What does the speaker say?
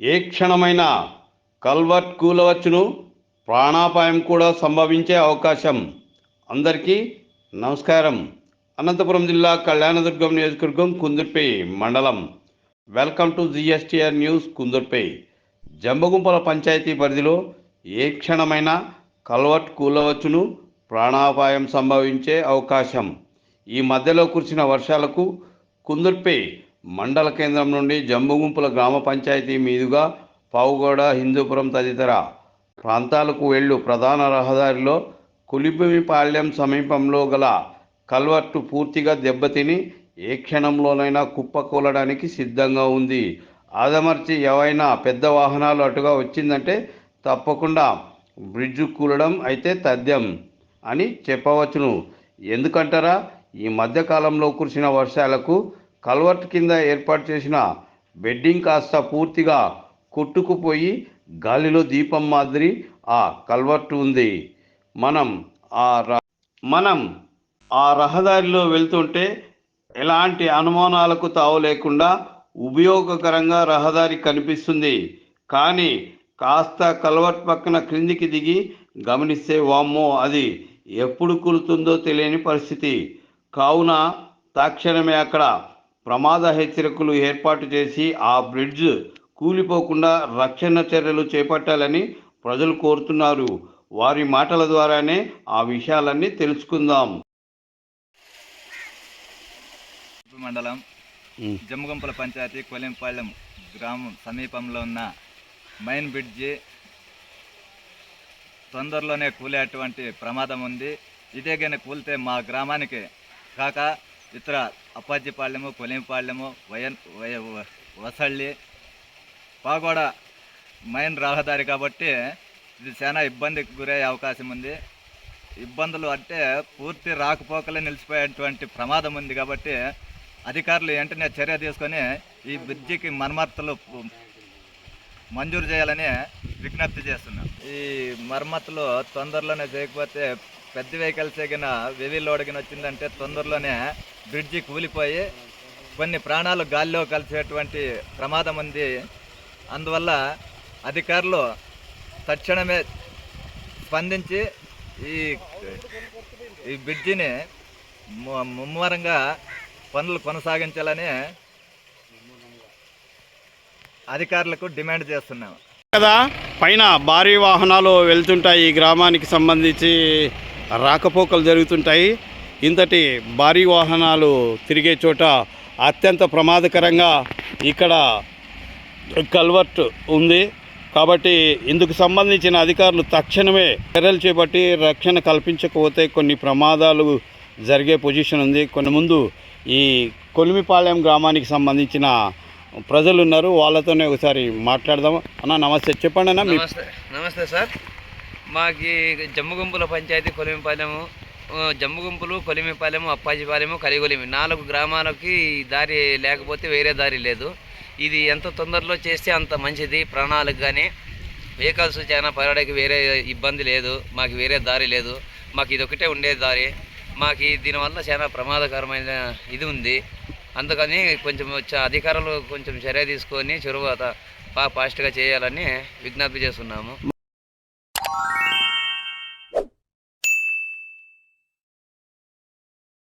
ఏ క్షణమైన కల్వర్ట్ కూలవచ్చును ప్రాణాపాయం కూడా సంభవించే అవకాశం. అందరికీ నమస్కారం. అనంతపురం జిల్లా కళ్యాణదుర్గం నియోజకవర్గం కుందుర్పై మండలం. Welcome to GSTR news Kundurpi Jambagumpala panchayat పరిధిలో ఏ క్షణమైనా కల్వర్ట్ కూలవచ్చును ప్రాణాపాయం సంభవించే అవకాశం. ఈ మధ్యలో కురిసిన వర్షాలకు కుందుర్పై మండల కేంద్రం నుండి జంబుగుంపుల గ్రామ పంచాయతీ మీదుగా పావుగోడ హిందూపురం తదితర ప్రాంతాలకు వెళ్ళు ప్రధాన రహదారిలో కులిభూమిపాళ్యం సమీపంలో గల కల్వర్టు పూర్తిగా దెబ్బతిని ఏ క్షణంలోనైనా కుప్పకూలడానికి సిద్ధంగా ఉంది. ఆదమర్చి ఏవైనా పెద్ద వాహనాలు అటుగా వచ్చిందంటే తప్పకుండా బ్రిడ్జ్ కూలడం అయితే తథ్యం అని చెప్పవచ్చును. ఎందుకంటారా? ఈ మధ్యకాలంలో కురిసిన వర్షాలకు కల్వర్ట్ కింద ఏర్పాటు చేసిన బెడ్డింగ్ కాస్త పూర్తిగా కొట్టుకుపోయి గాలిలో దీపం మాదిరి ఆ కల్వర్ట్ ఉంది. మనం ఆ ర మనం ఆ రహదారిలో వెళ్తుంటే ఎలాంటి అనుమానాలకు తావు లేకుండా ఉపయోగకరంగా రహదారి కనిపిస్తుంది. కానీ కాస్త కల్వర్ట్ పక్కన క్రిందికి దిగి గమనిస్తే వామ్మో అది ఎప్పుడు కులుతుందో తెలియని పరిస్థితి. కావున తక్షణమే అక్కడ ప్రమాద హెచ్చరికలు ఏర్పాటు చేసి ఆ బ్రిడ్జ్ కూలిపోకుండా రక్షణ చర్యలు చేపట్టాలని ప్రజలు కోరుతున్నారు. వారి మాటల ద్వారానే ఆ విషయాలన్నీ తెలుసుకుందాం. మండలం జమ్ముగంపల పంచాయతీ కొలింపాళ్యం గ్రామం సమీపంలో ఉన్న మైన్ బ్రిడ్జి తొందరలోనే కూలేటువంటి ప్రమాదం ఉంది. ఇదే కానీ కూలితే మా గ్రామానికి కాక ఇతర అప్పాజిపాళ్యము కొలింపాళ్యము వయన్ వయ వసళ్ళి పాగోడ మెయిన్ రహదారి కాబట్టి ఇది చాలా ఇబ్బందికి గురయ్యే అవకాశం ఉంది. ఇబ్బందులు అంటే పూర్తి రాకపోకలే నిలిచిపోయేటువంటి ప్రమాదం ఉంది కాబట్టి అధికారులు వెంటనే చర్య తీసుకొని ఈ బ్రిడ్జికి మరమ్మతులు మంజూరు చేయాలని విజ్ఞప్తి చేస్తున్నాం ఈ మరమ్మతులు తొందరలోనే చేయకపోతే పెద్ద వెహికల్స్ ఎగిన వెవి లోడగిన వచ్చిందంటే తొందరలోనే బ్రిడ్జి కూలిపోయి కొన్ని ప్రాణాలు గాల్లో కలిసేటువంటి ప్రమాదం ఉంది. అందువల్ల అధికారులు తక్షణమే స్పందించి ఈ ఈ బ్రిడ్జిని ముమ్మరంగా పనులు కొనసాగించాలని అధికారులకు డిమాండ్ చేస్తున్నాం. కదా పైన భారీ వాహనాలు వెళ్తుంటాయి ఈ గ్రామానికి సంబంధించి. రాకపోకలు జరుగుతుంటాయి. ఇంతటి భారీ వాహనాలు తిరిగే చోట అత్యంత ప్రమాదకరంగా ఇక్కడ కల్వర్ట్ ఉంది. కాబట్టి ఇందుకు సంబంధించిన అధికారులు తక్షణమే చర్యలు చేపట్టి రక్షణ కల్పించకపోతే కొన్ని ప్రమాదాలు జరిగే పొజిషన్ ఉంది. కొన్ని ముందు ఈ కొలిమిపాలెం గ్రామానికి సంబంధించిన ప్రజలు ఉన్నారు. వాళ్ళతోనే ఒకసారి మాట్లాడదాం. అన్న నమస్తే. చెప్పండి అన్న నమస్తే. నమస్తే సార్. మాకు జమ్ముగుంపుల పంచాయతీ కొలిమిపాలెము జమ్ముగుంపులు కొలిమిపాలెము అప్పాజిపాలెము కలిగొలిమి నాలుగు గ్రామాలకి దారి లేకపోతే వేరే దారి లేదు. ఇది ఎంత తొందరలో చేస్తే అంత మంచిది. ప్రాణాలకు కానీ వెహికల్స్ చాలా పరడానికి వేరే ఇబ్బంది లేదు. మాకు వేరే దారి లేదు. మాకు ఇది ఒకటే ఉండే దారి. మాకు ఈ దీనివల్ల చాలా ప్రమాదకరమైన ఇది ఉంది. అందుకని కొంచెం వచ్చే అధికారులు కొంచెం చర్య తీసుకొని చొరవ ఫాస్ట్గా చేయాలని విజ్ఞప్తి చేస్తున్నాము.